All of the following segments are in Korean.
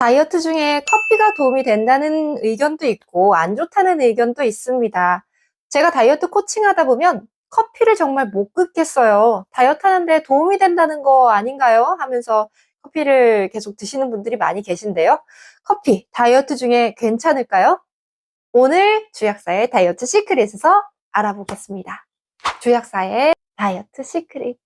다이어트 중에 커피가 도움이 된다는 의견도 있고 안 좋다는 의견도 있습니다. 제가 다이어트 코칭하다 보면 커피를 정말 못 끊겠어요. 다이어트 하는데 도움이 된다는 거 아닌가요? 하면서 커피를 계속 드시는 분들이 많이 계신데요. 커피, 다이어트 중에 괜찮을까요? 오늘 주약사의 다이어트 시크릿에서 알아보겠습니다. 주약사의 다이어트 시크릿.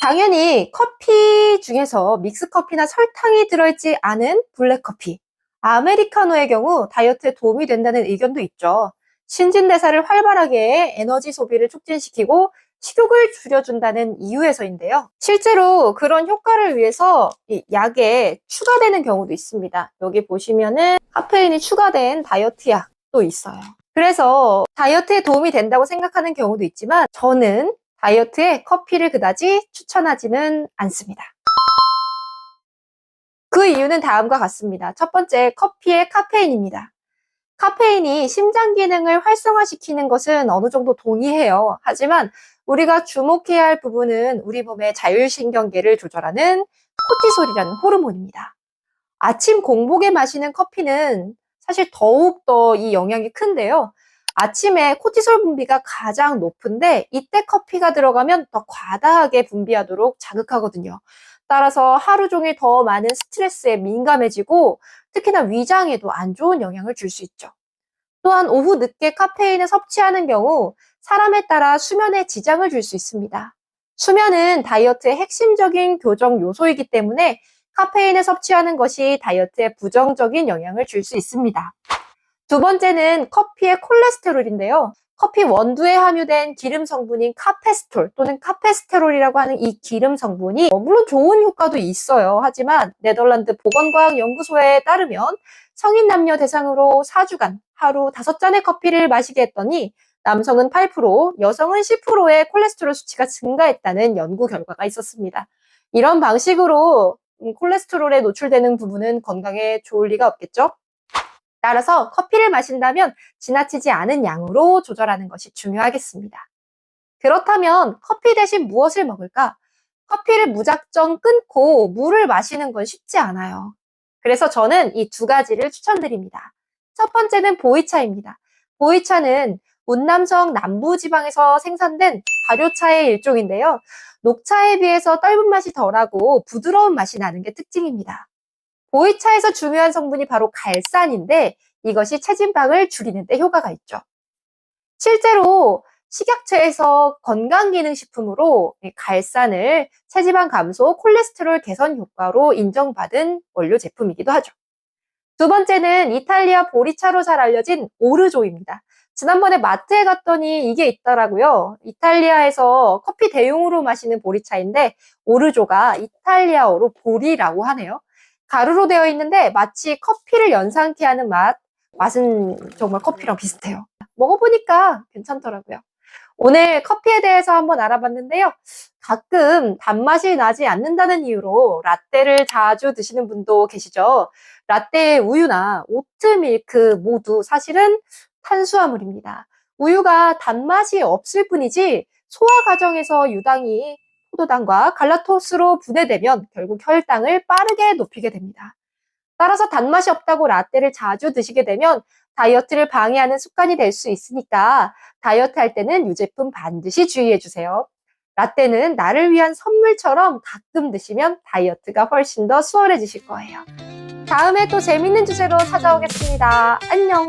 당연히 커피 중에서 믹스커피나 설탕이 들어있지 않은 블랙커피, 아메리카노의 경우 다이어트에 도움이 된다는 의견도 있죠. 신진대사를 활발하게 해 에너지 소비를 촉진시키고 식욕을 줄여준다는 이유에서인데요. 실제로 그런 효과를 위해서 이 약에 추가되는 경우도 있습니다. 여기 보시면은 카페인이 추가된 다이어트 약도 있어요. 그래서 다이어트에 도움이 된다고 생각하는 경우도 있지만 저는 다이어트에 커피를 그다지 추천하지는 않습니다. 그 이유는 다음과 같습니다. 첫 번째, 커피의 카페인입니다. 카페인이 심장 기능을 활성화시키는 것은 어느 정도 동의해요. 하지만 우리가 주목해야 할 부분은 우리 몸의 자율신경계를 조절하는 코티솔이라는 호르몬입니다. 아침 공복에 마시는 커피는 사실 더욱더 이 영향이 큰데요. 아침에 코티솔 분비가 가장 높은데 이때 커피가 들어가면 더 과다하게 분비하도록 자극하거든요. 따라서 하루 종일 더 많은 스트레스에 민감해지고 특히나 위장에도 안 좋은 영향을 줄 수 있죠. 또한 오후 늦게 카페인을 섭취하는 경우 사람에 따라 수면에 지장을 줄 수 있습니다. 수면은 다이어트의 핵심적인 교정 요소이기 때문에 카페인을 섭취하는 것이 다이어트에 부정적인 영향을 줄 수 있습니다. 두 번째는 커피의 콜레스테롤인데요. 커피 원두에 함유된 기름 성분인 카페스톨 또는 카페스테롤이라고 하는 이 기름 성분이 어, 물론 좋은 효과도 있어요. 하지만 네덜란드 보건과학연구소에 따르면 성인 남녀 대상으로 4주간 하루 5잔의 커피를 마시게 했더니 남성은 8%, 여성은 10%의 콜레스테롤 수치가 증가했다는 연구 결과가 있었습니다. 이런 방식으로 음, 콜레스테롤에 노출되는 부분은 건강에 좋을 리가 없겠죠? 따라서 커피를 마신다면 지나치지 않은 양으로 조절하는 것이 중요하겠습니다. 그렇다면 커피 대신 무엇을 먹을까? 커피를 무작정 끊고 물을 마시는 건 쉽지 않아요. 그래서 저는 이 두 가지를 추천드립니다. 첫 번째는 보이차입니다. 보이차는 운남성 남부지방에서 생산된 발효차의 일종인데요. 녹차에 비해서 떫은 맛이 덜하고 부드러운 맛이 나는 게 특징입니다. 보이차에서 중요한 성분이 바로 갈산인데 이것이 체진방을 줄이는 데 효과가 있죠. 실제로 식약처에서 건강기능식품으로 갈산을 체지방 감소, 콜레스테롤 개선 효과로 인정받은 원료 제품이기도 하죠. 두 번째는 이탈리아 보리차로 잘 알려진 오르조입니다. 지난번에 마트에 갔더니 이게 있더라고요. 이탈리아에서 커피 대용으로 마시는 보리차인데 오르조가 이탈리아어로 보리라고 하네요. 가루로 되어 있는데 마치 커피를 연상케 하는 맛. 맛은 정말 커피랑 비슷해요. 먹어보니까 괜찮더라고요. 오늘 커피에 대해서 한번 알아봤는데요. 가끔 단맛이 나지 않는다는 이유로 라떼를 자주 드시는 분도 계시죠. 라떼에 우유나 오트밀크 모두 사실은 탄수화물입니다. 우유가 단맛이 없을 뿐이지 소화 과정에서 유당이 포도당과 갈라토스로 분해되면 결국 혈당을 빠르게 높이게 됩니다. 따라서 단맛이 없다고 라떼를 자주 드시게 되면 다이어트를 방해하는 습관이 될 수 있으니까 다이어트 할 때는 유제품 반드시 주의해 주세요. 라떼는 나를 위한 선물처럼 가끔 드시면 다이어트가 훨씬 더 수월해지실 거예요. 다음에 또 재밌는 주제로 찾아오겠습니다. 안녕!